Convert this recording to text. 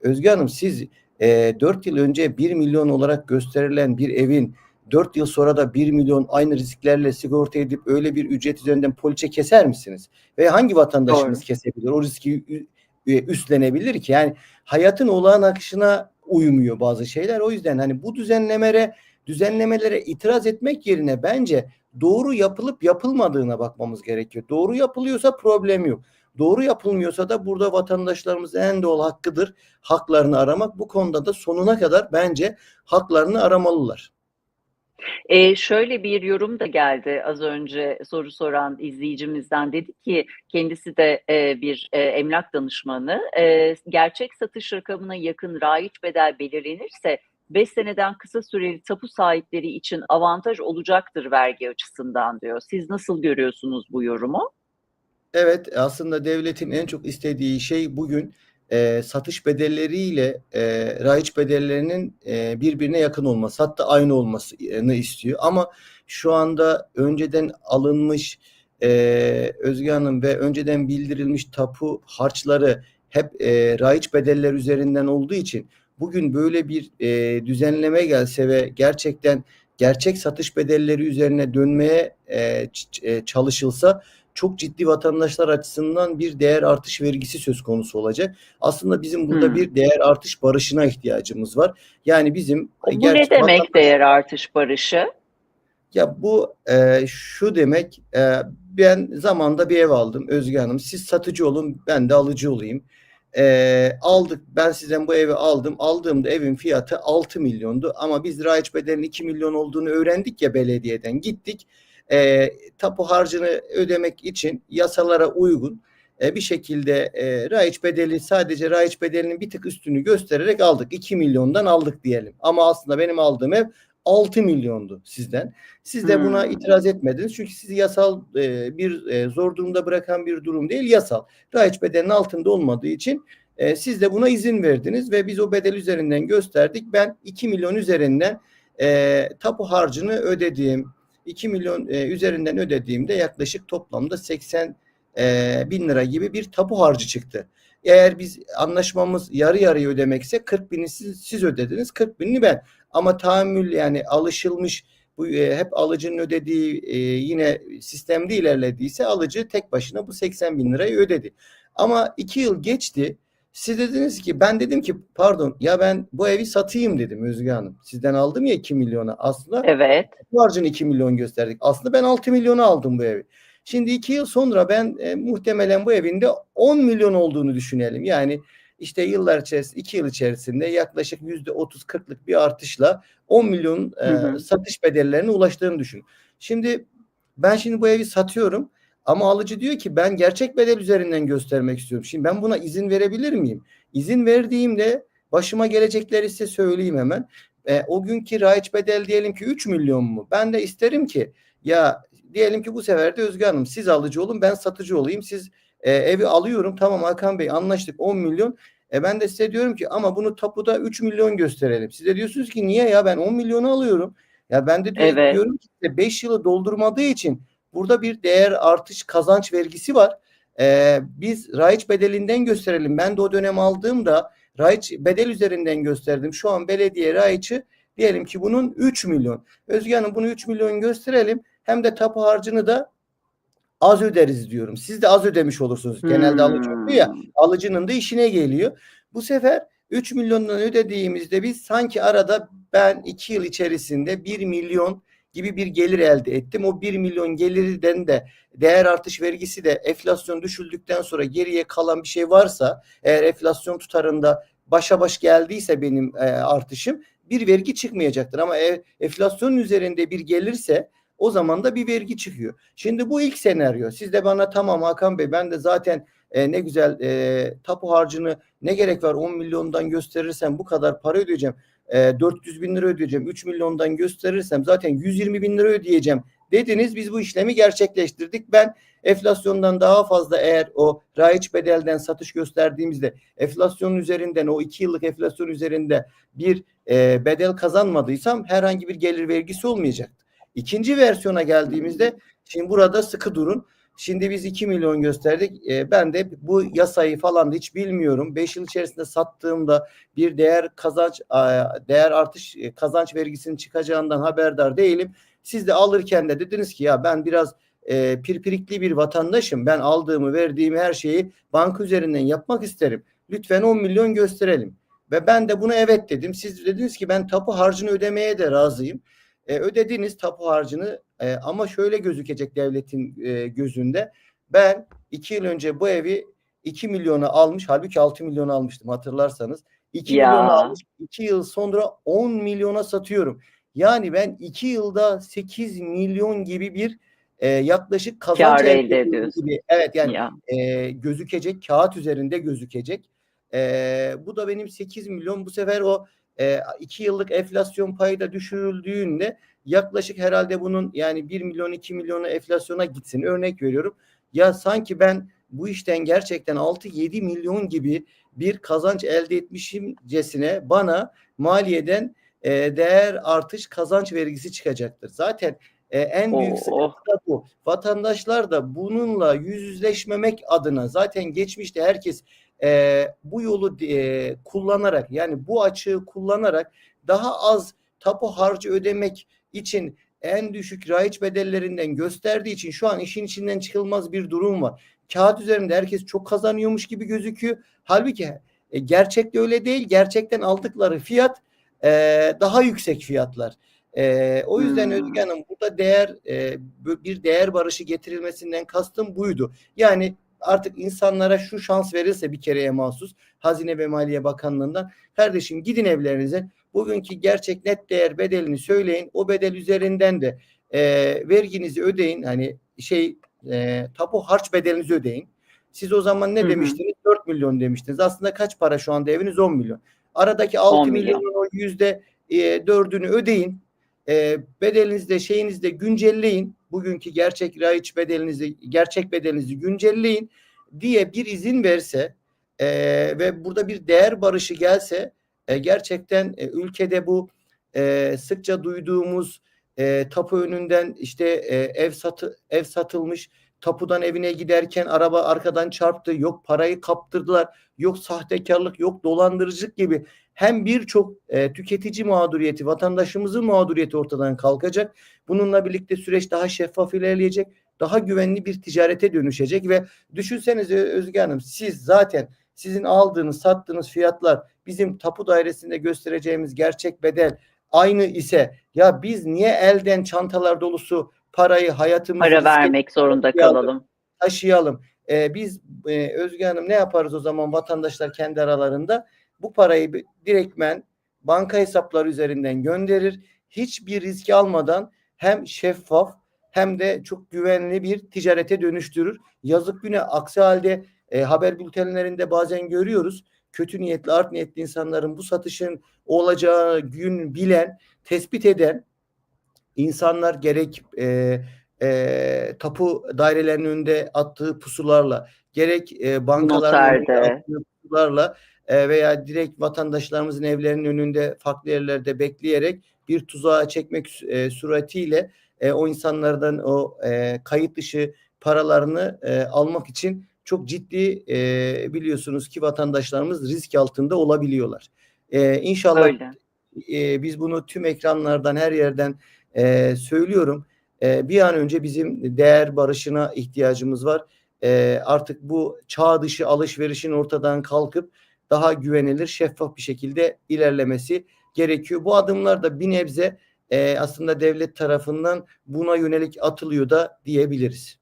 Özge Hanım siz e, 4 yıl önce 1 milyon olarak gösterilen bir evin 4 yıl sonra da 1 milyon aynı risklerle sigorta edip öyle bir ücret üzerinden poliçe keser misiniz? Ve hangi vatandaşımız Doğru. kesebilir? O riski üstlenebilir ki? Yani hayatın olağan akışına uymuyor bazı şeyler. O yüzden hani bu düzenlemelere düzenlemelere itiraz etmek yerine bence doğru yapılıp yapılmadığına bakmamız gerekiyor. Doğru yapılıyorsa problem yok. Doğru yapılmıyorsa da burada vatandaşlarımızın en doğal hakkıdır haklarını aramak. Bu konuda da sonuna kadar bence haklarını aramalılar. Ee, şöyle bir yorum da geldi az önce soru soran izleyicimizden dedi ki kendisi de e, bir e, emlak danışmanı E, gerçek satış rakamına yakın raiç bedel belirlenirse 5 seneden kısa süreli tapu sahipleri için avantaj olacaktır vergi açısından diyor. Siz nasıl görüyorsunuz bu yorumu? Evet aslında devletin en çok istediği şey bugün e, satış bedelleriyle e, raiç bedellerinin e, birbirine yakın olması hatta aynı olmasını istiyor. Ama şu anda önceden alınmış e, Özge Hanım ve önceden bildirilmiş tapu harçları hep e, raiç bedeller üzerinden olduğu için bugün böyle bir e, düzenleme gelse ve gerçekten gerçek satış bedelleri üzerine dönmeye e, e, çalışılsa çok ciddi vatandaşlar açısından bir değer artış vergisi söz konusu olacak. Aslında bizim burada Hmm. bir değer artış barışına ihtiyacımız var. Yani bizim Bu ne demek vatan- değer artış barışı? ya bu e, şu demek e, ben zamanda bir ev aldım Özge Hanım. Siz satıcı olun ben de alıcı olayım. E, aldık ben sizden bu evi aldım. Aldığımda evin fiyatı 6 milyondu ama biz raiç bedelinin 2 milyon olduğunu öğrendik ya belediyeden gittik. E, tapu harcını ödemek için yasalara uygun e, bir şekilde e, raiç bedeli sadece raiç bedelinin bir tık üstünü göstererek aldık. 2 milyondan aldık diyelim. Ama aslında benim aldığım ev 6 milyondu sizden. Siz de buna Hmm. itiraz etmediniz. Çünkü sizi yasal e, bir e, zor durumda bırakan bir durum değil, yasal. Raiç bedelinin altında olmadığı için e, siz de buna izin verdiniz ve biz o bedel üzerinden gösterdik. Ben 2 milyon üzerinden e, tapu harcını ödediğim 2 milyon e, üzerinden ödediğimde yaklaşık toplamda 80 e, bin lira gibi bir tapu harcı çıktı. Eğer biz anlaşmamız yarı yarıya ödemekse 40 bini siz, siz ödediniz, 40 binini ben. Ama tahammül yani alışılmış bu e, hep alıcının ödediği e, yine sistemde ilerlediyse alıcı tek başına bu 80 bin lirayı ödedi. Ama iki yıl geçti. Siz dediniz ki ben dedim ki pardon ya ben bu evi satayım dedim Özge Hanım. Sizden aldım ya 2 milyona. Aslında Evet. bu harcını 2 milyon gösterdik. Aslında ben 6 milyona aldım bu evi. Şimdi 2 yıl sonra ben e, muhtemelen bu evinde 10 milyon olduğunu düşünelim. Yani işte yıllar içerisinde 2 yıl içerisinde yaklaşık %30-40'lık bir artışla 10 milyon e, Hı hı. satış bedellerine ulaştığını düşün. Şimdi ben şimdi bu evi satıyorum ama alıcı diyor ki ben gerçek bedel üzerinden göstermek istiyorum. Şimdi ben buna izin verebilir miyim? İzin verdiğimde başıma gelecekleri size söyleyeyim hemen. E, o günkü raiç bedel diyelim ki 3 milyon mu? Ben de isterim ki ya diyelim ki bu sefer de Özge Hanım siz alıcı olun ben satıcı olayım. Siz e, evi alıyorum tamam Hakan Bey anlaştık 10 milyon. E ben de size diyorum ki ama bunu tapuda 3 milyon gösterelim. Siz de diyorsunuz ki niye ya ben 10 milyonu alıyorum. Ya ben de diyor- Evet. diyorum ki 5 yılı doldurmadığı için burada bir değer artış kazanç vergisi var. E, biz raiç bedelinden gösterelim. Ben de o dönem aldığımda raiç bedel üzerinden gösterdim. Şu an belediye raiçi diyelim ki bunun 3 milyon. Özge Hanım bunu 3 milyon gösterelim. Hem de tapu harcını da az öderiz diyorum. Siz de az ödemiş olursunuz. Genelde alıcı oluyor ya Hmm. alıcının da işine geliyor. Bu sefer 3 milyondan ödediğimizde biz sanki arada ben 2 yıl içerisinde 1 milyon gibi bir gelir elde ettim. O 1 milyon gelirden de değer artış vergisi de enflasyon düşüldükten sonra geriye kalan bir şey varsa eğer enflasyon tutarında başa baş geldiyse benim e, artışım bir vergi çıkmayacaktır. Ama e, enflasyonun üzerinde bir gelirse o zaman da bir vergi çıkıyor. Şimdi bu ilk senaryo. Siz de bana tamam Hakan Bey ben de zaten e, ne güzel e, tapu harcını ne gerek var 10 milyondan gösterirsem bu kadar para ödeyeceğim. E, 400 bin lira ödeyeceğim. 3 milyondan gösterirsem zaten 120 bin lira ödeyeceğim dediniz. Biz bu işlemi gerçekleştirdik. Ben enflasyondan daha fazla eğer o raiç bedelden satış gösterdiğimizde enflasyonun üzerinden o 2 yıllık enflasyon üzerinde bir e, bedel kazanmadıysam herhangi bir gelir vergisi olmayacaktı. İkinci versiyona geldiğimizde şimdi burada sıkı durun. Şimdi biz 2 milyon gösterdik. E, ben de bu yasayı falan da hiç bilmiyorum. 5 yıl içerisinde sattığımda bir değer kazanç değer artış e, kazanç vergisinin çıkacağından haberdar değilim. Siz de alırken de dediniz ki ya ben biraz e, pirpirikli bir vatandaşım. Ben aldığımı verdiğimi her şeyi banka üzerinden yapmak isterim. Lütfen 10 milyon gösterelim. Ve ben de buna evet dedim. Siz dediniz ki ben tapu harcını ödemeye de razıyım. E, ödediniz tapu harcını e, ama şöyle gözükecek devletin e, gözünde. Ben iki yıl önce bu evi 2 milyona almış. Halbuki 6 milyona almıştım hatırlarsanız. 2 Ya. milyona almış. 2 yıl sonra 10 milyona satıyorum. Yani ben 2 yılda 8 milyon gibi bir e, yaklaşık kazanç Kâr elde ediyorsun. gibi. Evet yani Ya. e, gözükecek kağıt üzerinde gözükecek. E, bu da benim 8 milyon bu sefer o 2 yıllık enflasyon payı da düşürüldüğünde yaklaşık herhalde bunun yani 1 milyon 2 milyona enflasyona gitsin örnek veriyorum. Ya sanki ben bu işten gerçekten 6-7 milyon gibi bir kazanç elde etmişimcesine bana maliyeden e, değer artış kazanç vergisi çıkacaktır. Zaten e, en büyük Oh, sıkıntı da bu. Vatandaşlar da bununla yüz yüzleşmemek adına zaten geçmişte herkes e, bu yolu e, kullanarak yani bu açığı kullanarak daha az tapu harcı ödemek için en düşük raiç bedellerinden gösterdiği için şu an işin içinden çıkılmaz bir durum var. Kağıt üzerinde herkes çok kazanıyormuş gibi gözüküyor. Halbuki e, gerçekte öyle değil. Gerçekten aldıkları fiyat e, daha yüksek fiyatlar. E, o yüzden Hmm. Özge Hanım burada değer e, bir değer barışı getirilmesinden kastım buydu. Yani artık insanlara şu şans verilse bir kereye mahsus Hazine ve Maliye Bakanlığı'ndan kardeşim gidin evlerinize bugünkü gerçek net değer bedelini söyleyin. O bedel üzerinden de e, verginizi ödeyin. Hani şey e, tapu harç bedelinizi ödeyin. Siz o zaman ne Hı hı. demiştiniz? 4 milyon demiştiniz. Aslında kaç para şu anda eviniz? 10 milyon. Aradaki 6 10 milyon. milyonun o yüzde e, dördünü ödeyin. E, bedelinizde şeyinizde güncelleyin. Bugünkü gerçek raiç bedelinizi, gerçek bedelinizi güncelleyin diye bir izin verse e, ve burada bir değer barışı gelse e, gerçekten e, ülkede bu e, sıkça duyduğumuz e, tapu önünden işte e, ev satı ev satılmış tapudan evine giderken araba arkadan çarptı yok parayı kaptırdılar yok sahtekarlık yok dolandırıcılık gibi hem birçok e, tüketici mağduriyeti vatandaşımızın mağduriyeti ortadan kalkacak. Bununla birlikte süreç daha şeffaf ilerleyecek daha güvenli bir ticarete dönüşecek ve düşünsenize Özge Hanım siz zaten sizin aldığınız sattığınız fiyatlar bizim tapu dairesinde göstereceğimiz gerçek bedel aynı ise ya biz niye elden çantalar dolusu parayı hayatımızı Para vermek zorunda taşıyalım, kalalım. taşıyalım. Ee, biz e, Özge Hanım ne yaparız o zaman vatandaşlar kendi aralarında bu parayı direktmen banka hesapları üzerinden gönderir. Hiçbir risk almadan hem şeffaf hem de çok güvenli bir ticarete dönüştürür. Yazık güne aksi halde e, haber bültenlerinde bazen görüyoruz. Kötü niyetli, art niyetli insanların bu satışın olacağı gün bilen, tespit eden insanlar gerek e, e, tapu dairelerinin önünde attığı pusularla, gerek e, bankaların attığı pusularla e, veya direkt vatandaşlarımızın evlerinin önünde farklı yerlerde bekleyerek bir tuzağa çekmek e, suretiyle e, o insanlardan o e, kayıt dışı paralarını e, almak için çok ciddi e, biliyorsunuz ki vatandaşlarımız risk altında olabiliyorlar. E, inşallah e, biz bunu tüm ekranlardan her yerden e, söylüyorum. E, bir an önce bizim değer barışına ihtiyacımız var. E, artık bu çağ dışı alışverişin ortadan kalkıp daha güvenilir, şeffaf bir şekilde ilerlemesi gerekiyor. Bu adımlar da bir nebze e, aslında devlet tarafından buna yönelik atılıyor da diyebiliriz.